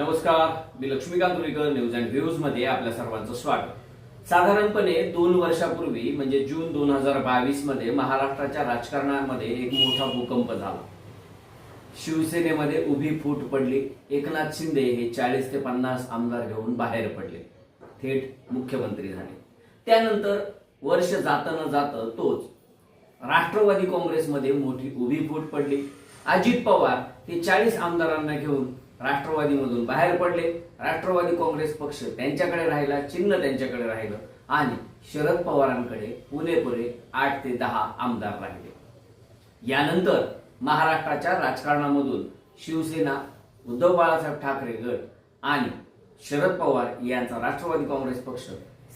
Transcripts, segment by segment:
नमस्कार मी Laxmikant Ruikar news and व्ह्यूजमध्ये आपल्या सर्वांचं स्वागत. साधारणपणे दोन वर्षापूर्वी म्हणजे जून दोन हजार बावीसमध्ये महाराष्ट्राच्या राजकारणामध्ये एक मोठा भूकंप झाला. शिवसेनेमध्ये उभी फूट पडली. एकनाथ शिंदे हे चाळीस ते पन्नास आमदार घेऊन बाहेर पडले. थेट मुख्यमंत्री झाले. त्यानंतर वर्ष जातं जातं तोच. राष्ट्रवादी काँग्रेसमध्ये मोठी उभी फूट पडली. अजित पवार हे चाळीस आमदारांना घेऊन राष्ट्रवादीमधून बाहेर पडले. राष्ट्रवादी काँग्रेस पक्ष त्यांच्याकडे राहिला चिन्ह त्यांच्याकडे राहिलं आणि शरद पवारांकडे पुणेपुरे आठ ते दहा आमदार राहिले. यानंतर महाराष्ट्राच्या राजकारणामधून शिवसेना उद्धव बाळासाहेब ठाकरे गट आणि शरद पवार यांचा राष्ट्रवादी काँग्रेस पक्ष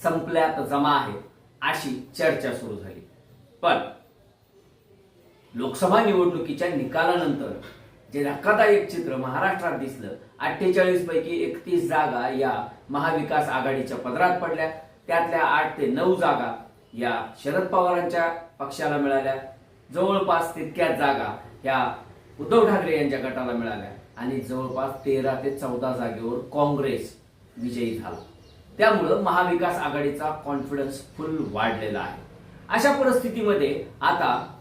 संपल्यात जमा आहे अशी चर्चा सुरू झाली. पण लोकसभा निवडणुकीच्या निकालानंतर जे धक्कादायक चित्र महाराष्ट्रात दिसलं अठ्ठेचाळीस पैकी एकतीस जागा या महाविकास आघाडीच्या पदरात पडल्या. त्यातल्या आठ ते नऊ जागा या शरद पवारांच्या पक्षाला मिळाल्या. जवळपास तितक्याच जागा या उद्धव ठाकरे यांच्या गटाला मिळाल्या. आणि जवळपास तेरा ते चौदा जागेवर काँग्रेस विजयी झाला. त्यामुळं महाविकास आघाडीचा कॉन्फिडन्स फुल वाढलेला आहे. अशा परिस्थितीमध्ये आता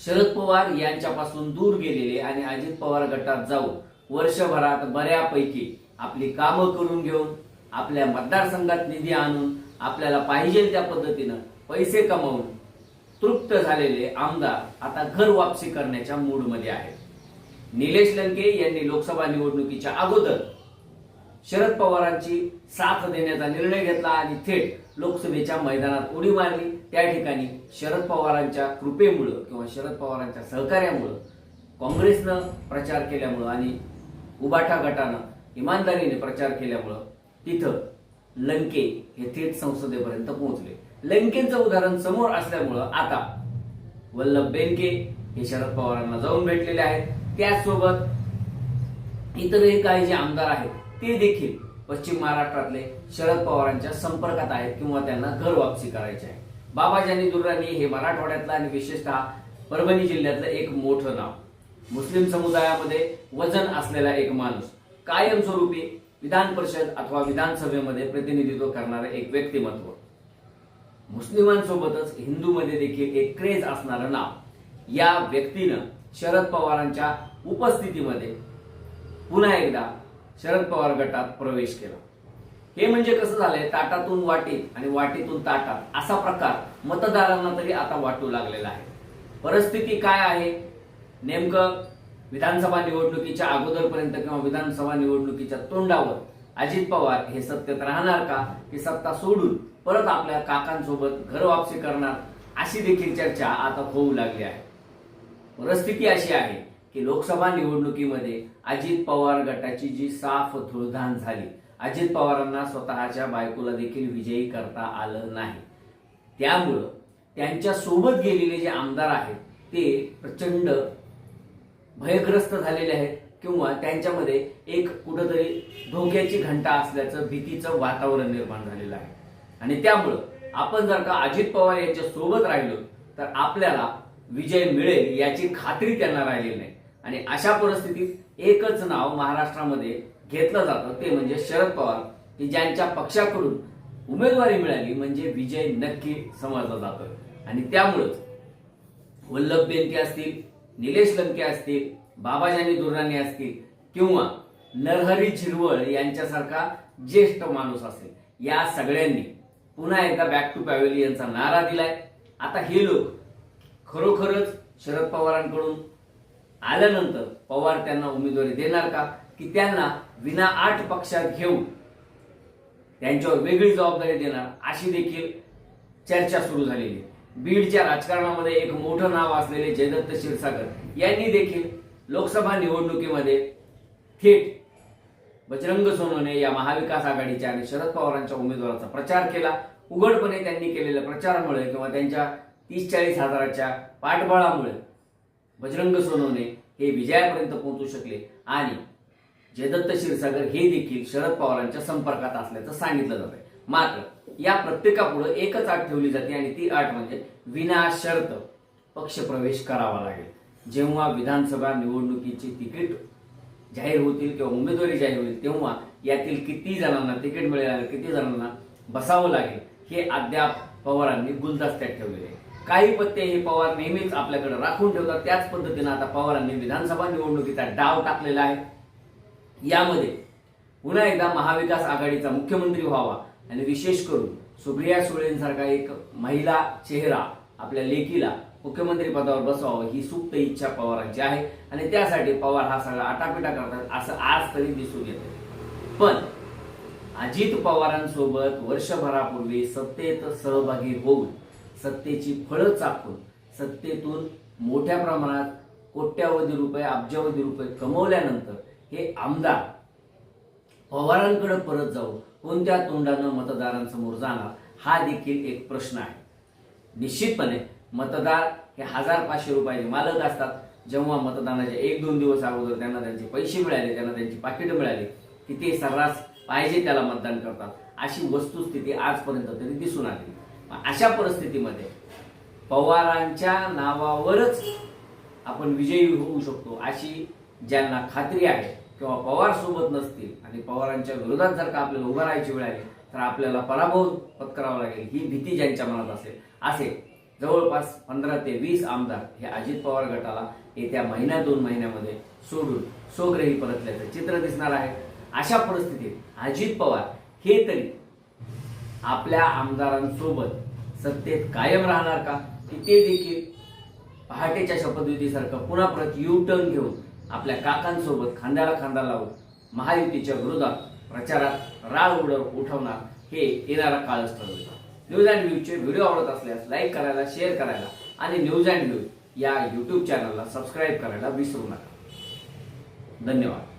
शरद पवार यांच्यापासून दूर गेलेले आणि अजित पवार गटात जाऊन वर्षभरात बऱ्यापैकी आपली कामं करून घेऊन आपल्या मतदारसंघात निधी आणून आपल्याला पाहिजे त्या पद्धतीनं पैसे कमावून तृप्त झालेले आमदार आता घर वापसी करण्याच्या मूडमध्ये आहेत. निलेश लंके यांनी लोकसभा निवडणुकीच्या अगोदर शरद पवारांची साथ देण्याचा निर्णय घेतला आणि थेट लोकसभेच्या मैदानात उडी मारली. त्या ठिकाणी शरद पवारांच्या कृपेमुळं किंवा शरद पवारांच्या सहकार्यामुळं काँग्रेसनं प्रचार केल्यामुळं आणि उबाठा गटानं इमानदारीने प्रचार केल्यामुळं तिथं लंके हे थेट संसदेपर्यंत पोहोचले. लंकेचं उदाहरण समोर असल्यामुळं आता वल्लभ बेनके हे शरद पवारांना जाऊन भेटलेले आहेत. त्याचसोबत इतरही काही जे आमदार आहेत ते देखील पश्चिम महाराष्ट्रातले शरद पवारांच्या संपर्कात आहेत किंवा त्यांना घर वापसी करायची आहे. बाबाजानी दुर्राणी हे मराठवाड्यातलं आणि विशेषतः परभणी जिल्ह्यातलं एक मोठं नाव. मुस्लिम समुदायामध्ये वजन असलेला एक माणूस कायमस्वरूपी विधान परिषद अथवा विधानसभेमध्ये प्रतिनिधित्व करणारं एक व्यक्तिमत्व. मुस्लिमांसोबतच हिंदूमध्ये देखील एक क्रेज असणारं नाव. या व्यक्तीनं शरद पवारांच्या उपस्थितीमध्ये पुन्हा एकदा शरद पवार गटात प्रवेश केला. हे म्हणजे कसं झालंय? ताटातून वाटीत आणि वाटीतून ताटात असा प्रकार मतदारांना तरी आता वाटू लागलेला आहे. परिस्थिती काय आहे? नेमकं विधानसभा निवडणुकीच्या अगोदरपर्यंत किंवा विधानसभा निवडणुकीच्या तोंडावर अजित पवार हे सत्तेत राहणार का? ही सत्ता सोडून परत आपल्या काकांसोबत घर वापसी करणार अशी देखील चर्चा आता होऊ लागली आहे. परिस्थिती अशी आहे की लोकसभा निवडणुकीमध्ये अजित पवार गटाची जी साफ धुळधान झाली अजित पवारांना स्वतःच्या बायकोला देखील विजयी करता आलं नाही. त्यामुळं त्यांच्यासोबत गेलेले जे आमदार आहेत ते प्रचंड भयग्रस्त झालेले आहेत किंवा त्यांच्यामध्ये एक कुठंतरी धोक्याची घंटा असल्याचं भीतीचं वातावरण निर्माण झालेलं आहे. आणि त्यामुळं आपण जर का अजित पवार यांच्या सोबत राहिलो तर आपल्याला विजय मिळेल याची खात्री त्यांना राहिलेली नाही. आणि अशा परिस्थितीत एकच नाव महाराष्ट्रामध्ये घेतलं जातं ते म्हणजे शरद पवार की ज्यांच्या पक्षाकडून उमेदवारी मिळाली म्हणजे विजय नक्की समजला जातोय. आणि त्यामुळंच वल्लभ बेनके असतील निलेश लंके असतील बाबाजानी दुर्राणे असतील किंवा नरहरी झिरवळ यांच्यासारखा ज्येष्ठ माणूस असेल या सगळ्यांनी पुन्हा एकदा बॅक टू पॅव्हेलियनचा नारा दिलाय. आता हे लोक खरोखरच शरद पवारांकडून आल्यानंतर पवार त्यांना उमेदवारी देणार का? की त्यांना विना आठ पक्षात घेऊन त्यांच्यावर वेगळी जबाबदारी देणार अशी देखील चर्चा सुरू झालेली बीडच्या राजकारणामध्ये एक मोठं नाव असलेले जयदत्त क्षीरसागर यांनी देखील लोकसभा निवडणुकीमध्ये थेट बजरंग सोनवणे या महाविकास आघाडीच्या आणि शरद पवारांच्या उमेदवाराचा प्रचार केला. उघडपणे त्यांनी केलेल्या प्रचारामुळे किंवा त्यांच्या तीस चाळीस हजाराच्या पाठबळामुळे बजरंग सोनवणे हे विजयापर्यंत पोहोचू शकले आणि जयदत्त क्षीरसागर हे देखील शरद पवारांच्या संपर्कात असल्याचं सांगितलं जात आहे मात्र या प्रत्येकापुढे एकच अट ठेवली जाते आणि ती अट म्हणजे विनाशर्त पक्षप्रवेश करावा लागेल. जेव्हा विधानसभा निवडणुकीची तिकीट जाहीर होतील किंवा उमेदवारी जाहीर होईल तेव्हा यातील किती जणांना तिकीट मिळेल किती जणांना बसावं लागेल हे अद्याप पवारांनी गुलदस्त्यात ठेवलेले आहे. काही पत्ते हे पवार नेहमीच आपल्याकडे राखून ठेवतात. त्याच पद्धतीनं आता पवारांनी विधानसभा निवडणुकीचा डाव टाकलेला आहे. यामध्ये पुन्हा एकदा महाविकास आघाडीचा मुख्यमंत्री व्हावा आणि विशेष करून सुप्रिया सुळेंसारखा एक महिला चेहरा आपल्या लेकीला मुख्यमंत्री पदावर बसवावं ही सुप्त इच्छा पवारांची आहे. आणि त्यासाठी पवार हा सगळा आटापिटा करतात असं आज तरी दिसून येतं पण अजित पवारांसोबत वर्षभरापूर्वी सत्तेत सहभागी होऊन सत्तेची फळं चाकून सत्तेतून मोठ्या प्रमाणात कोट्यावधी रुपये अब्जावधी रुपये कमवल्यानंतर हे आमदार पवारांकडे परत जाऊन कोणत्या तोंडानं मतदारांसमोर जाणार हा देखील एक प्रश्न आहे. निश्चितपणे मतदार हे हजार पाचशे रुपयाचे मालक असतात. जेव्हा मतदानाच्या एक दोन दिवस अगोदर त्यांना त्यांचे पैसे मिळाले त्यांना त्यांची पाकिटं मिळाली की ते सर्रास पाहिजे त्याला मतदान करतात अशी वस्तुस्थिती आजपर्यंत तरी दिसून आली. अशा परिस्थितीमध्ये पवारांच्या नावावरच आपण विजयी होऊ शकतो अशी ज्यांना खात्री आहे किंवा पवार सोबत नसतील आणि पवारांच्या विरोधात जर का आपल्याला उभं राहायची वेळ आली तर आपल्याला पराभव पत्करावा लागेल ही भीती ज्यांच्या मनात असेल. असे जवळपास पंधरा ते वीस आमदार हे अजित पवार गटाला येत्या महिन्या दोन महिन्यामध्ये सोडून सोग्रही परतल्याचं चित्र दिसणार आहे. अशा परिस्थितीत अजित पवार हे तरी आपल्या आमदारांसोबत सत्तेत कायम राहणार का? की ते देखील पहाटेच्या शपथविधीसारखं पुन्हा परत यू टर्न घेऊन आपल्या काकांसोबत खांद्याला खांदा लावून महायुतीच्या विरोधात प्रचारात राळ उडव उठवणार हे येणारा काळच ठरवेल न्यूज अँड व्ह्यूचे व्हिडिओ आवडत असल्यास लाईक करायला शेअर करायला आणि न्यूज अँड व्ह्यू या यूट्यूब चॅनलला सबस्क्राईब करायला विसरू नका. धन्यवाद.